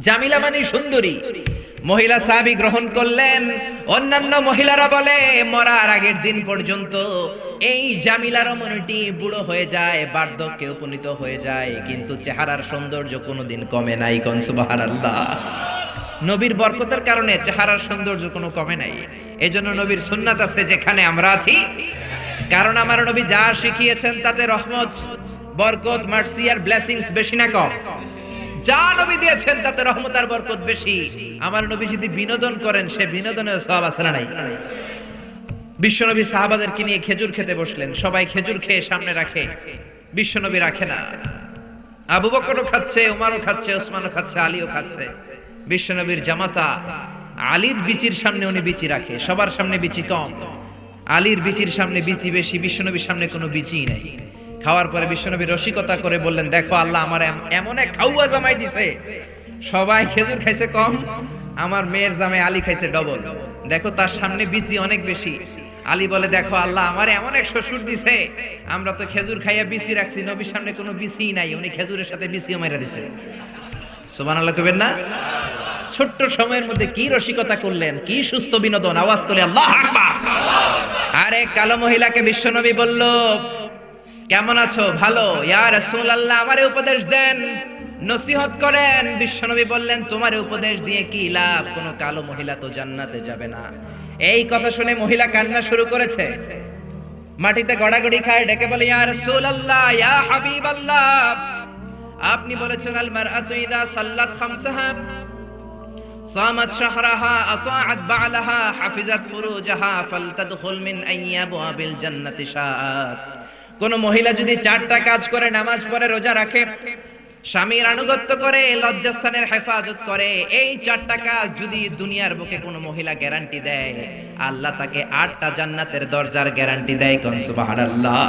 জামিলা মানে সুন্দরী। মহিলা সাহাবি গ্রহণ করলেন। অন্যান্য মহিলারা বলে, মরার আগের দিন পর্যন্ত এই জামিলার মনটি বুড়ো হয়ে যায়, বার্ধক্যে উপনীত হয়ে যায়, কিন্তু চেহারার সৌন্দর্য কোনোদিন কমে নাই, কোন সুবহানাল্লাহ। নবীর বরকতের কারণে চেহারার সৌন্দর্য কোনো কমে নাই। এই জন্য নবীর সুন্নাত আছে, যেখানে আমরা আছি। কারণ আমার নবী যা শিখিয়েছেন, তাতে রহমত, বরকত, মার্সি আর ব্লেসিংস বেশি না কম। যা নবী দিয়েছেন, তাতে রহমত আর বরকত বেশি। আমার নবী যদি বিনোদন করেন, সে বিনোদনের সব না নাই? বিশ্বনবী সাহাবাদেরকে নিয়ে খেজুর খেতে বসলেন। সবাই খেজুর খেয়ে সামনে রাখে। বিশ্বনবী রাখে না। আবু বকরও খাচ্ছে, উমারও খাচ্ছে, ওসমানও খাচ্ছে, আলীও খাচ্ছে। বিশ্বনবীর জামাতা আলীর বিচির সামনে উনি বিচি রাখে। সবার সামনে বিচি কম। আলীর বিচির সামনে বিচি বেশি, বিশ্বনবীর সামনে কোনো বিচি নেই। খাওয়ার পরে বিশ্বনবী রসিকতা করে বললেন, দেখো আল্লাহ আমার এমন এক খাওয়া জামাই দিছে। সবাই খেজুর খাইছে কম, আমার মেয়ের জামাই আলী খাইছে ডবল। দেখো তার সামনে বিচি অনেক বেশি। আলী বলে, দেখো আল্লাহ আমার এমন এক শ্বশুর দিছে। আমরা তো খেজুর খাইয়া বিচি রাখছি, নবীর সামনে কোনো বিচি নাই। উনি খেজুরের সাথে বিচিও মাইরা দিছে। সোমান আল্লাহ কবেন না? ছোট্ট সময়ের মধ্যে কি রসিকতা করলেন? কি সুস্থ বিনোদন? আওয়াজ তোলে, আল্লাহ আরে কালো মহিলাকে বিশ্বনবী বলল কেমন আছো ভালো ইয়া রাসূলুল্লাহ আমারে উপদেশ দেন নসিহত করেন বিশ্বনবী বললেন তোমার উপদেশ দিয়ে কি লাভ কোনো কালো মহিলা তো জান্নাতে যাবে না এই কথা শুনে মহিলা কান্না শুরু করেছে মাটিতে গড়াগড়ি খায় ডেকে বলে ইয়া রাসূলুল্লাহ ইয়া হাবিবাল্লাহ আপনি বলেছেন আল মারআতু ইদা সাল্লাত খামসাহা صامت شهرها أطاعت بعلها حفظت فروجها فلتدخل من أي أبواب الجنة شاءت কোন মহিলা যদি চারটা কাজ করে, নামাজ পড়ে, রোজা রাখে, স্বামীর আনুগত্য করে, লজ্জাস্থানের হেফাজত করে, এই চারটা কাজ যদি দুনিয়ার বুকে কোনো মহিলা গ্যারান্টি দেয়, আল্লাহ তাকে আটটা জান্নাতের দরজার গ্যারান্টি দেয় কোন? সুবহানাল্লাহ।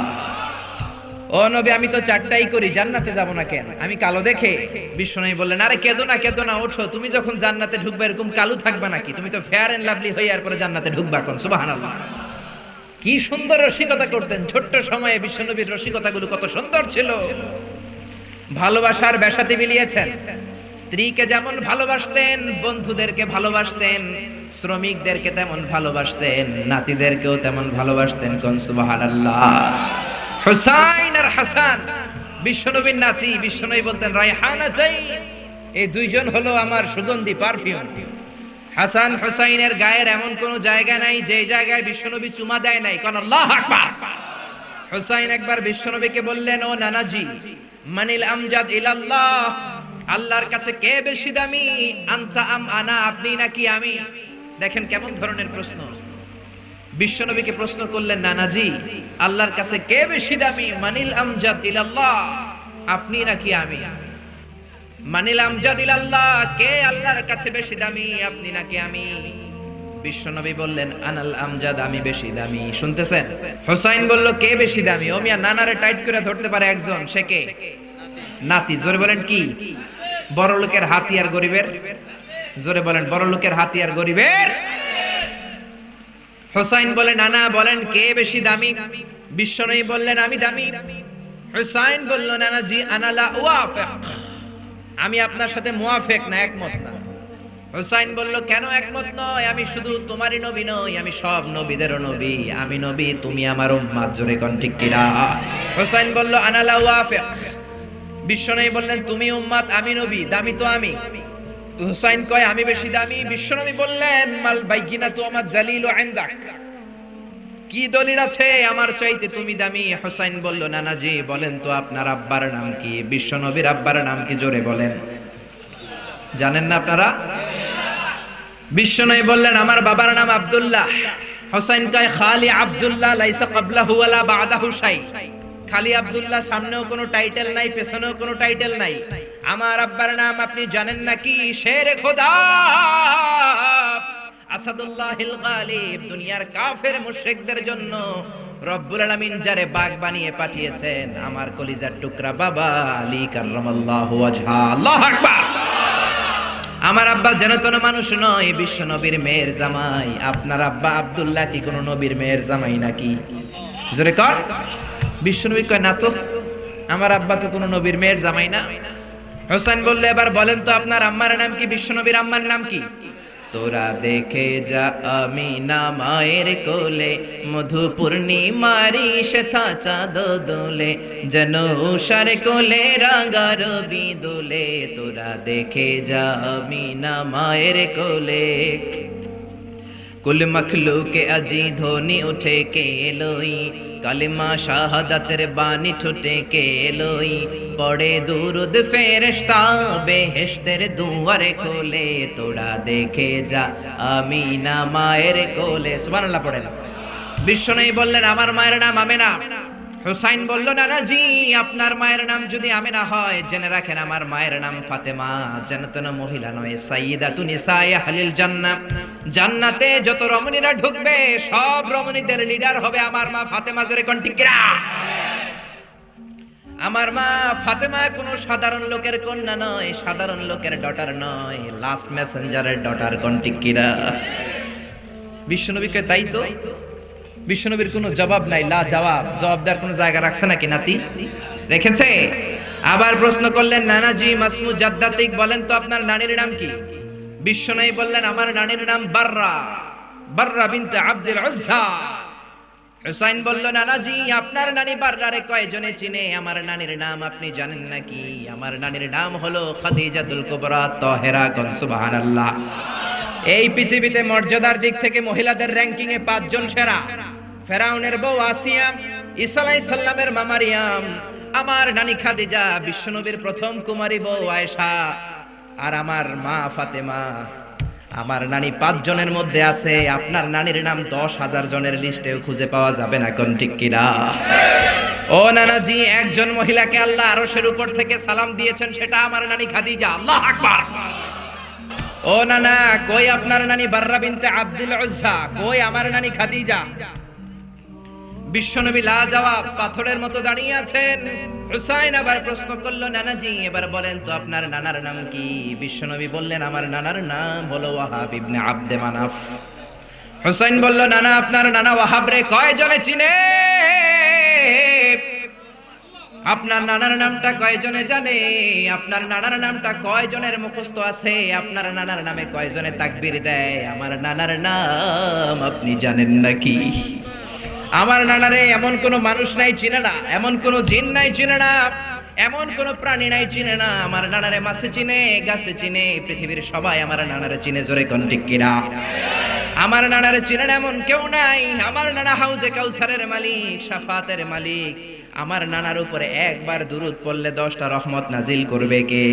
ও নবী, আমি তো চারটাই করি, জান্নাতে যাব না কেন? আমি কালো দেখে বিশ্বনবী বললেন, আরে কেদো না কেদো না, ওঠো, তুমি যখন জান্নাতে ঢুকবে, এরকম কালো থাকবে নাকি? তুমি তো ফেয়ার এন্ড লাভলি হয়ে আর পরে জান্নাতে ঢুকবা কোন? সুবহানাল্লাহ। কি সুন্দর রসিকতা করতেন। ছোট্ট সময়ে বিশ্বনবীর রসিকতাগুলো কত সুন্দর ছিল। ভালোবাসার বেসাতে মিলিয়েছেন। স্ত্রীকে যেমন ভালোবাসতেন, বন্ধুদেরকে ভালোবাসতেন, শ্রমিকদেরকে তেমন ভালোবাসতেন, নাতিদেরকেও তেমন ভালোবাসতেন কোন সুবহানাল্লাহ। হুসাইন আর হাসান, বিশ্বনবীর নাতি, বিশ্বনবী বলতেন, রায়হানা এই দুইজন হলো আমার সুগন্ধি, পারফিউম। হাসান হুসাইনের গায়ের এমন কোন জায়গা নাই যে জায়গায় বিশ্বনবী চুমা দেয় নাই। কোন আল্লাহ আকবার। হুসাইন একবার বিশ্বনবীকে বললেন, ও নানাজি, মানিল আমজাদ ইলাল্লাহ, আল্লাহর কাছে কে বেশি দামি? আনতা আম আনা, আপনি নাকি আমি? দেখেন কেমন ধরনের প্রশ্ন। বিশ্বনবীকে প্রশ্ন করলেন, নানাজি, আল্লাহর কাছে কে বেশি দামি? মানিল আমজাদ ইলাল্লাহ, আপনি নাকি আমি? মানিল আমজাদ ইলাল্লাহ কে আল্লাহর কাছে বেশি দামি, আপনি নাকি আমি? বিশ্বনবী বললেন, আনাল আমজাদ, আমি বেশি দামি। শুনতেছেন? হোসাইন বলল, কে বেশি দামি? ও মিয়া নানারে টাইট করে ধরতে পারে একজন, সে কে? নাতি। জোরে বলেন কি? বড় লোকের গরিবের? জোরে বলেন, বড় লোকের গরিবের? হোসাইন বলে, নানা, বলেন, কে বেশি দামি? বিশ্বনবী বললেন, আমি দামি। বলল নানা জি আনালা আমি আপনার সাথে মুয়াফেক না একমত না। হোসাইন বলল, কেন একমত নয়? আমি শুধু তোমারই নবী নই, আমি সব নবীদেরও নবী। আমি নবী, তুমি আমার উম্মাত জোরে কোন ঠিক কিনা হোসাইন বলল আনালা ওয়াফিক। বিশ্বনবী বললেন, তুমি উম্মাত আমি নবী, দামি তো আমি। হুসাইন কয়, আমি বেশি দামি। বিশ্বনবী বললেন, মাল বাইকিনা তো আমার জালিল ইনদাক। কি দলিল আছে? আমার চাইতে তুমি দামি? হুসাইন বলল, নানাজি, বলেন তো আপনার আব্বার নাম কি? বিশ্বনবীর আব্বার নাম কি জোরে বলেন? জানেন না আপনারা? বিশ্বনবী বললেন, আমার বাবার নাম আব্দুল্লাহ। হুসাইন কয় খালি আব্দুল্লাহ, লাইসা ক্বাবলাহু ওয়ালা বাদাহু শাই। খালি আব্দুল্লাহ, সামনেও কোনো টাইটেল নাই, পেছনেও কোনো টাইটেল নাই। আমার আব্বার নাম আপনি জানেন নাকি? শেরে খোদা! গালিব, দুনিয়ার কাফের মুশরিকদের জন্য রব্বুল আলামিন যারে বাগ বানিয়ে পাঠিয়েছেন, আমার কলিজার টুকরা বাবা আলী কাররামাল্লাহু ওয়াজহা। আল্লাহু আকবার! আমার আব্বা যেন তেন মানুষ নয়, বিশ্ব নবীর মেয়ের জামাই। আপনার আব্বা আব্দুল্লাহ কি কোনো নবীর মেয়ের জামাই নাকি? জোরে কর। বিশ্ব নবী কয়, না তো, আমার আব্বা তো কোনো নবীর মেয়ের জামাই না। হোসেন বললে, এবার বলেন তো, আপনার আম্মার নাম কি? বিশ্বনবীর আম্মার নাম কি? তোরা দেখে যা আমি না মায়ের কোলে মধু পূর্ণিমারি শেথা চাঁদ দোলে, যেন উষার কোলে রাঙা রবি দোলে, তোরা দেখে যা আমি না মায়ের কোলে। কুল মখলুকে আজি ধ্বনি উঠে কে লই কালিমা শাহাদাতের বাণী ঠোঁটে কে লই পড়ে দুরুদ ফেরেশতা বেহেশতের দুয়ারে খোলে তোরা দেখে যা আমি না মায়ের কোলে সুবহানাল্লাহ পড়ে না বিশ্বনবী বললেন আমার মায়ের নাম আমেনা হুসাইন বলল, নানাজি, আপনার মায়ের নাম যদি আমেনা হয়, জেনে রাখেন আমার মায়ের নাম ফাতেমা। জান্নাতের মহিলা নয় সাইয়্যিদা তুনিসায়ে আহলিল জান্নাহ। জান্নাতে যত রমণীরা ঢুকবে, সব রমণীদের লিডার হবে আমার মা ফাতেমা। জোরে কোন আমার মা ফাতেমা কোনো সাধারণ লোকের কন্যা নয়, সাধারণ লোকের ডটার নয়। লাস্ট মেসেঞ্জারের ডটার কোন টিকিরা বিশ্বনবীকে তাই তো বিশ্বনবীর কোনো জবাব নাই, লা জবাব। জবাব দেওয়ার কোনো জায়গা রাখছে নাকি নাতি? রেখেছে? আবার প্রশ্ন করলেন নানাজি মাসমু জাদ্দাতিক বলেন তো আপনার নানির নাম কি? বিশ্বনবী বললেন, আমার নানির নাম বাররা। বাররা বিনতে আব্দুল উজ্জা। হুসাইন বলল নানাজি আপনার নানি বাররারে কয়জনে চিনে? আমার নানির নাম আপনি জানেন নাকি? আমার নানির নাম হলো খাদিজাতুল কুবরা, তাহেরা গন সুবহানাল্লাহ। এই পৃথিবীতে মর্যাদার দিক থেকে মহিলাদের র্যাঙ্কিং এ পাঁচজন সেরা। ফেরাউনের বউ আসিয়া ঈসা আলাইহিস সালামের মা মারিয়াম আমার নানি খাদিজা, বিশ্বনবীর প্রথম কুমারী বউ আয়েশা আর আমার মা ফাতেমা। আমার নানি পাঁচ জনের মধ্যে আছে, আপনার নানির নাম দশ হাজার জনের লিস্টেও খুঁজে পাওয়া যাবে না কোন ঠিক কিনা? ও নানাজি, একজন মহিলাকে আল্লাহ আরশের উপর থেকে সালাম দিয়েছেন, সেটা আমার নানি খাদিজা। আল্লাহ আকবার। ও নানা, কই আপনার নানি বাররা বিনতে আব্দুল উজ্জা? কই আমার নানি খাদিজা? বিশ্বনবী লা জবাব পাথরের মতো দাঁড়িয়ে আছেন। হুসাইন আবার প্রশ্ন করল, নানাজি, এবার বলেন তো আপনার নানার নাম কি? বিশ্বনবী বললেন, আমার নানার নাম হলো ওয়াহাব ইবনে আব্দে মানাফ। হুসাইন বলল, নানা, আপনার নানা ওয়াহাব রে, কয়জনে চিনে? আপনার নানার নামটা কয়জনে জানে? আপনার নানার নামটা কয়জনের মুখস্থ আছে? আপনার নানার নামে কয়জনে তাকবীর দেয়? আমার নানার নাম আপনি জানেন নাকি? আমার নানারে এমন কোন মানুষ নাই চিনে না, এমন কোন জিন নাই চিনে না, এমন কোন প্রাণী নাই চিনে না, আমার নানারে মাছে চিনে, গাছে চিনে, পৃথিবীর সবাই আমার নানারে চিনে, জোরে কোন ঠিক কিনা আমার নানারে চিনেন এমন কেউ নাই, আমার নানা হাউজে কাউসারের মালিক, সাফাতের মালিক, আমার নানার উপরে একবার দুরুদ পড়লে দশটা রহমত নাজিল করবে কে?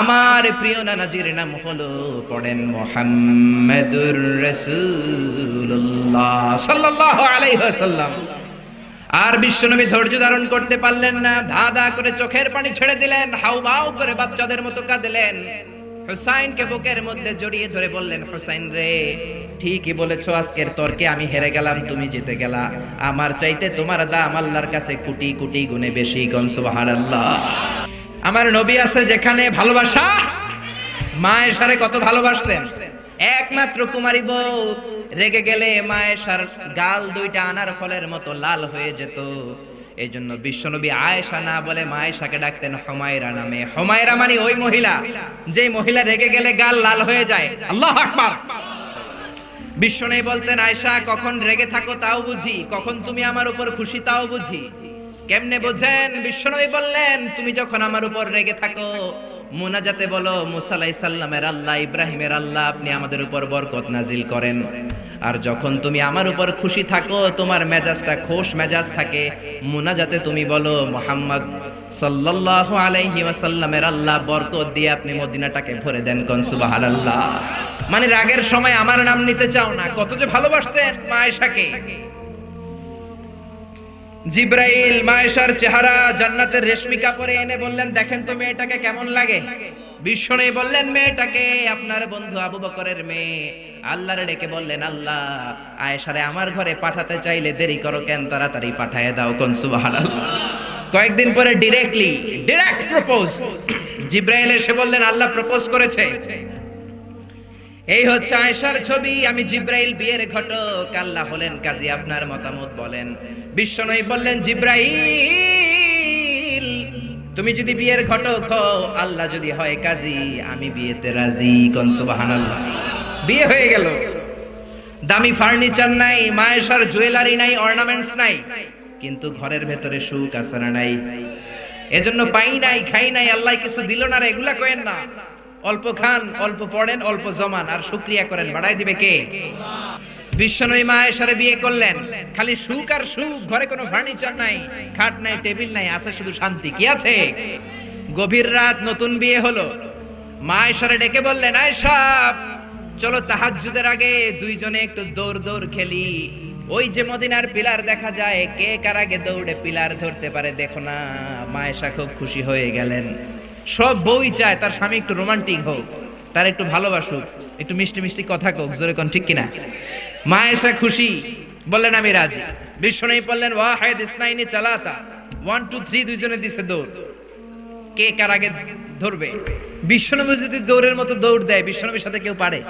আমার প্রিয় নানাজির নাম হলো, পড়েন মোহাম্মদুর রসুল্লাহ সাল্লাল্লাহু আলাইহি ওয়াসাল্লাম। আর বিশ্বনবী ধৈর্য ধারণ করতে পারলেন না ধা ধা করে চোখের পানি ছেড়ে দিলেন হাউ মাউ করে বাচ্চাদের মতো কাঁদলেন। হুসাইনকে বুকের মধ্যে জড়িয়ে ধরে বললেন, হুসাইন রে, ঠিকই বলেছ, আজকের তর্কে আমি হেরে গেলাম, তুমি জিতে গেলা। আমার চাইতে তোমার দাম আল্লাহর কাছে কোটি কোটি গুণে বেশি গন আমার নবী আছে যেখানে ভালোবাসা? মায়ের সারে কত ভালোবাসতেন? একমাত্র কুমারী বউ। রেগে গেলে মায়ের সার গাল দুইটা আনার ফলের মতো লাল হয়ে যেত। এই জন্য বিশ্বনবী আয়েশা না বলে মায়েশাকে ডাকতেন হমায়রা নামে। হমায়রা মানে ওই মহিলা। যে মহিলা রেগে গেলে গাল লাল হয়ে যায়। আল্লাহ আকবার। বিশ্বনবী বলতেন, আয়েশা, কখন রেগে থাকো তাও বুঝি। কখন তুমি আমার উপর খুশি তাও বুঝি। কেমনে বোঝেন? বিশ্বনবী বললেন, তুমি যখন আমার উপর রেগে থাকো, মুনাজাতে বলো, মুসা আলাইহিস সালামের আল্লাহ, ইব্রাহিমের আল্লাহ, আপনি আমাদের উপর বরকত নাজিল করেন। আর যখন তুমি আমার উপর খুশি থাকো, তোমার মেজাজটা খোশ মেজাজ থাকে, মুনাজাতে তুমি বলো, মোহাম্মদ সাল্লাল্লাহু আলাইহি ওয়াসাল্লামের আল্লাহ, বরকত দিয়ে আপনি মদিনাটাকে ভরে দেন কোন? সুবহানাল্লাহ। মানে রাগের সময় আমার নাম নিতে চাও না। কত যে ভালোবাসতেন মায়েশাকে জিব্রাইল মায়েশার চেহারা জান্নাতের রেশমি কাপড়ে এনে বললেন, দেখেন তো মেয়েটাকে কেমন লাগে? বিশ্বনে বললেন, মেয়েটাকে আপনার বন্ধু আবু বকরের মেয়ে। আল্লাহরে ডেকে বললেন, আল্লাহ, আয়েশারে আমার ঘরে পাঠাতে চাইলে দেরি করো কেন? তাড়াতাড়ি পাঠায় দাও কোন, সুবহানাল্লাহ। কয়েকদিন পরে ডিরেক্টলি ডিরেক্ট প্রপোজ জিব্রাইল এসে বললেন, আল্লাহ প্রপোজ করেছে। এই হচ্ছে আয়েশার ছবি। আমি জিব্রাইল বিয়ের ঘটক। আল্লাহ হলেন কাজী, আপনার মতামত বলেন। বিশ্বনবী বললেন, জিব্রাইল, তুমি যদি বিয়ের ঘটক আল্লাহ যদি হয় কাজী, আমি বিয়েতে রাজি বিয়ে হয়ে গেল। দামি ফার্নিচার নাই, মায়েশার জুয়েলারি নাই, অর্নামেন্টস নাই, কিন্তু ঘরের ভেতরে সুখ আছে না নাই? এজন্য পাই নাই, খাই নাই, আল্লাহ কিছু দিল না রে, এগুলা কয়েন না। অল্প খান, অল্প পড়েন, অল্প জমান, আর শুক্রিয়া করেন বাড়াই দিবে কে? বিশ্বনবী মায়েশারে বিয়ে করলেন। খালি সুখ আর সুখ, ঘরে কোনো ফার্নিচার নাই, খাট নাই, টেবিল নাই, আছে শুধু শান্তি। কি আছে? গভীর রাত নতুন বিয়ে হলো। মায়েশারে ডেকে বললেন, আয়েশা, চলো তাহাজ্জুদের আগে দুইজনে একটু দৌড় দৌড় খেলি। ওই যে মদিনার পিলার দেখা যায়, কে কার আগে দৌড়ে পিলার ধরতে পারে দেখো না। মায়েশা খুব খুশি হয়ে গেলেন। সব বই চায়, তার স্বামী একটু রোমান্টিক হোক। তার একটু ভালোবাসুক, একটু মিষ্টি মিষ্টি কথা কোক, জোরে কোন ঠিক কিনা? মায়েশা খুশি, বললেন, আমি রাজি। বিষ্ণু বললেন ওয়াহেদ ইসনাইনি চালাতা। ওয়ান টু থ্রি দুইজনে দিছে দৌড়। কে কার আগে ধরবে? বিশ্বনবী যদি দৌড়ের মতো দৌড় দেয়, বিশ্বনবীর সাথে কেউ পারে?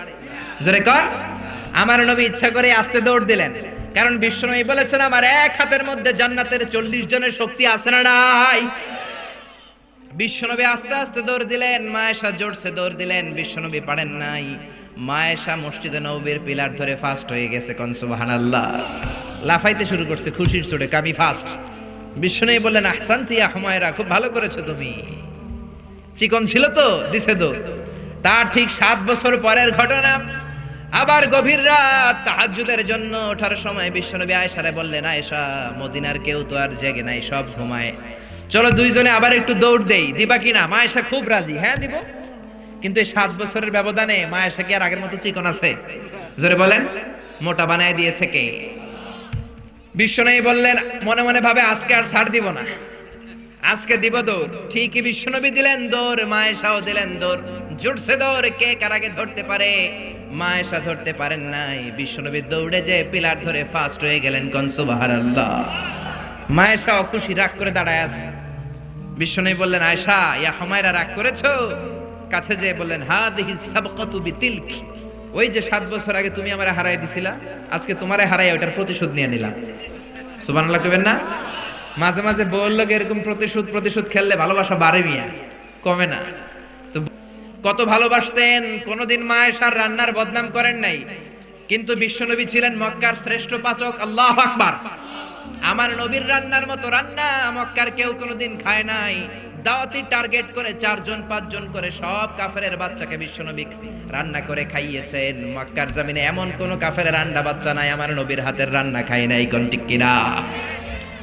জোরে কর আমার নবী ইচ্ছা করে আস্তে দৌড় দিলেন। কারণ বিশ্বনবী বলেছেন, আমার এক হাতের মধ্যে জান্নাতের চল্লিশ জনের শক্তি আছে না নাই? বিশ্বনবী আস্তে আস্তে দৌড় দিলেন, মায়েশা জোরসে দৌড় দিলেন, বিশ্বনবী পারেন নাই। মায়েশা মসজিদে নবীর পিলার ধরে ফাস্ট হয়ে গেছে কোন, সুবহানাল্লাহ। লাফাইতে শুরু করছে, খুশির চোটে কামি ফাস্ট বিশ্বনবী বললেন, আহসানতি আহমায়রা খুব ভালো করেছ তুমি। চিকন ছিল তো, দিছে দৌড় তার ঠিক সাত বছর পরের ঘটনা। আবার গভীর রাত তাহাজ্জুদের জন্য ওঠার সময় বিশ্বনবী আয়েশারে বললেন, আয়েশা, মদিনার কেউ তো আর জেগে নাই, সব ঘুমায়। চলো দুইজনে আবার একটু দৌড় দেই। দিবা কিনা? মায়েশা খুব রাজি। হ্যাঁ দিব। কিন্তু এই সাত বছরের ব্যবধানে মায়েশা কি আর আগের মতো চিকন আছে? জোরে বলেন, মোটা বানায় দিয়েছে কে? বিশ্বনবী বললেন, মনে মনে ভাবে আজকে আর ছাড় দিব না। আজকে দিব দৌড়। ঠিকই বিশ্বনবী দিলেন দৌড় মায়েশাও দিলেন দৌড়। জুটছে দৌড়, কে কার আগে ধরতে পারে? মায়েশা ধরতে পারেন নাই। বিশ্বনবী দৌড়ে যে পিলার ধরে ফাস্ট হয়ে গেলেন কনসুবাহার আল্লাহ মায়েশা অখুশি রাগ করে দাঁড়ায় আছে। বিশ্বনবী বললেন, আয়েশা, ইয়া হামায়রা, রাগ করেছ? কাছে যেয়ে বললেন হা দেহি সাবকাতু বিতিলক। ওই যে সাত বছর আগে তুমি আমারে হারাই দিছিলা, আজকে তোমারে হারাই ওটার প্রতিশোধ নিয়ে নিলাম। সুবহানাল্লাহ কইবেন না? মাঝে মাঝে বলল এরকম প্রতিশোধ প্রতিশোধ খেললে ভালোবাসা বাড়ে মিয়া, কমে না। তো কত ভালোবাসতেন, কোনোদিন মায়েশার রান্নার বদনাম করেন নাই। কিন্তু বিশ্বনবী ছিলেন মক্কার শ্রেষ্ঠ পাচক, আল্লাহ আকবার। আমার নবীর রান্নার মতো রান্না মক্কার কেউ কোনোদিন খায় নাই। দাওয়াতি টার্গেট করে চারজন, পাঁচজন করে সব কাফেরের বাচ্চাকে বিশ্বনবী রান্না করে খাইয়েছেন। মক্কার জমিনে এমন কোন কাফের রান্না বাচ্চা নাই, আমার নবীর হাতের রান্না খাই নাই, কোন ঠিক কিনা?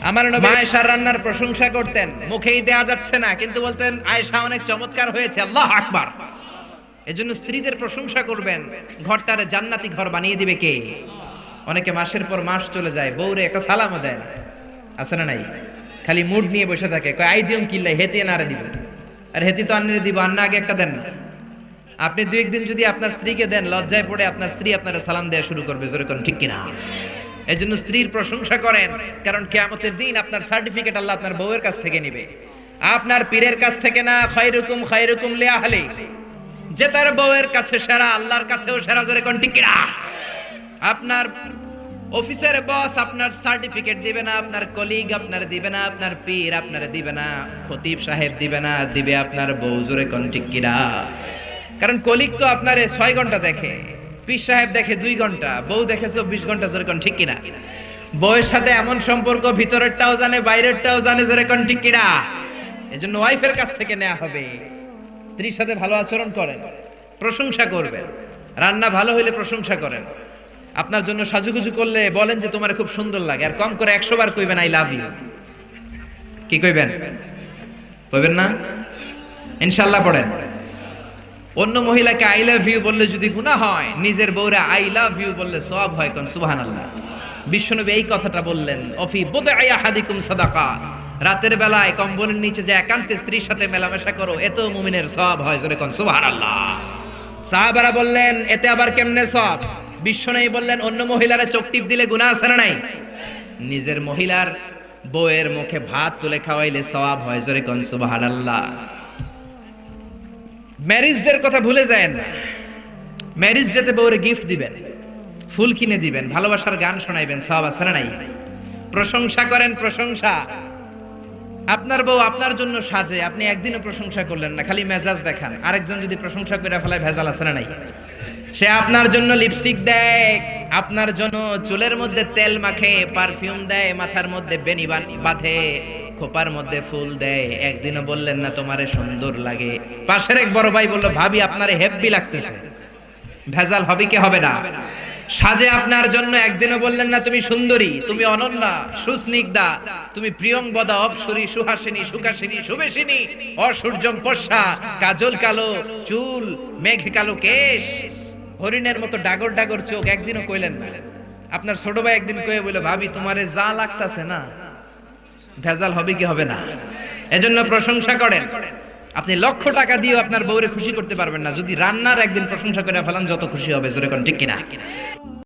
আমার নবী আয়েশার রান্নার প্রশংসা করতেন, মুখেই দেয়া যাচ্ছে না, কিন্তু বলতেন, আয়েশা অনেক চমৎকার হয়েছে, আল্লাহ আকবার। এজন্য স্ত্রীদের প্রশংসা করবেন, ঘরটারে জান্নাতি ঘর বানিয়ে দিবে কে? অনেকে মাসের পর মাস চলে যায়, বউরে একটা সালামও দেয় না। আছে না নাই? খালি মুড নিয়ে বসে থাকে, কয়, আই দিয়ম কিল্লাই, হেতে নারে দিব। আর হেতি তো আন্নারে দিব আন্না আগে একটা দেন না। আপনি দুই একদিন যদি আপনার স্ত্রীকে দেন, লজ্জায় পড়ে আপনার স্ত্রী আপনারা সালাম দেওয়া শুরু করবে, জোরে কোন, ঠিক কিনা? এই জন্য স্ত্রীর প্রশংসা করেন, কারণ কেয়ামতের দিন আপনার সার্টিফিকেট আল্লাহ আপনার বউয়ের কাছ থেকে নিবে। আপনার পীরের কাছ থেকে না, খয়রুকুম খয়রুকুম লে আহলে যে তার বউয়ের কাছে সেরা, আল্লাহর কাছেও সেরা, জোরে কোন, ঠিক কিনা? আপনার অফিসের বস আপনার সার্টিফিকেট দিবে না, আপনার কলিগ আপনার দিবে না, আপনার পীর আপনার দিবে না, খতিব সাহেব দিবে না, দিবে আপনার বউ, জোরে কোন ঠিক কিনা কারণ কলিগ তো আপনার ছয় ঘণ্টা দেখে, পীর সাহেব দেখে দুই ঘণ্টা, বউ দেখে চব্বিশ ঘণ্টা, জোরে ঠিক কিনা বউয়ের সাথে এমন সম্পর্ক, ভিতরেরটাও জানে, বাইরেরটাও জানে, জোরে ঠিক কিনা এজন্য ওয়াইফের কাছ থেকে নেওয়া হবে। স্ত্রীর সাথে ভালো আচরণ করেন, প্রশংসা করবেন। রান্না ভালো হইলে প্রশংসা করেন। আপনার জন্য সাজুগুজু করলে বলেন যে তোমার খুব সুন্দর লাগে, আর কম করে একশো বার কইবেন আই লাভ ইউ কি কইবেন? কইবেন না? ইনশাল্লাহ পড়েন। অন্য মহিলাকে আই লাভ ইউ বললে যদি গুনাহ হয়, নিজের বউরে আই লাভ ইউ বললে সব হয় কোন? সুবহানাল্লাহ। বিশ্বনবী এই কথাটা বললেন, অফি বোদে আয়া হাদিকুম সাদাকা। রাতের বেলায় কম্বলের নিচে যে একান্তে স্ত্রীর সাথে মেলামেশা করো এত মুমিনের সব হয় জোরে কোন? সুবহানাল্লাহ। সাহাবারা বললেন, এতে আবার কেমনে সব বিশ্বনবী বললেন, অন্য মহিলারা চোখ টিপ দিলে গুনাহ আছে না নাই? নিজের মহিলার বউয়ের মুখে ভাত তুলে খাওয়াইলে সওয়াব হয়, জোরে কোন সুবহানাল্লাহ। ম্যারিজ ডের কথা ভুলে যায় না। ম্যারিজ ডেতে বউরে গিফট দিবেন, ফুল কিনে দিবেন, ভালোবাসার গান শোনাইবেন সব আছে না নাই? প্রশংসা করেন, প্রশংসা। আপনার বউ আপনার জন্য সাজে, আপনি একদিনও প্রশংসা করলেন না, খালি মেজাজ দেখান। আরেকজন যদি প্রশংসা করে ফেলায় ভেজাল আছে না নাই? সে আপনার জন্য লিপস্টিক দেয়, আপনার জন্য চুলের মধ্যে তেল মাখে পারফিউম দেয়, মাথার মধ্যে বেনি বাঁধে, খোপার মধ্যে ফুল দেয়। একদিনও বললেন না, তোমারে সুন্দর লাগে। পাশের এক বড় ভাই বলল, ভাবি, আপনারে হেব্বি লাগতেছে। ভেজাল হবে কি হবে না? সাজে আপনার জন্য একদিনও বললেন না, তুমি সুন্দরী, তুমি অনন্যা, সুস্নিগ্ধা, তুমি প্রিয়ংবদা অপসরী, সুহাসিনী, সুকাসিনী সুবেশিনী অসূর্যম পর্ষা কাজল কালো, চুল, মেঘ কালো, কেশ। হরিণের মতো ডাগর ডাগর চোখ একদিনও কইলেন না। আপনার ছোট ভাই একদিন কয়ে বলে ভাবি, তোমারে যা লাগতাছে না, ভেজাল হবে কি হবে না? এজন্য প্রশংসা করেন। আপনি লক্ষ টাকা দিয়ে আপনার বউরে খুশি করতে পারবেন না। যদি রান্নার একদিন প্রশংসা করে ফেলান, যত খুশি হবে। জোরে কোন, ঠিক কিনা?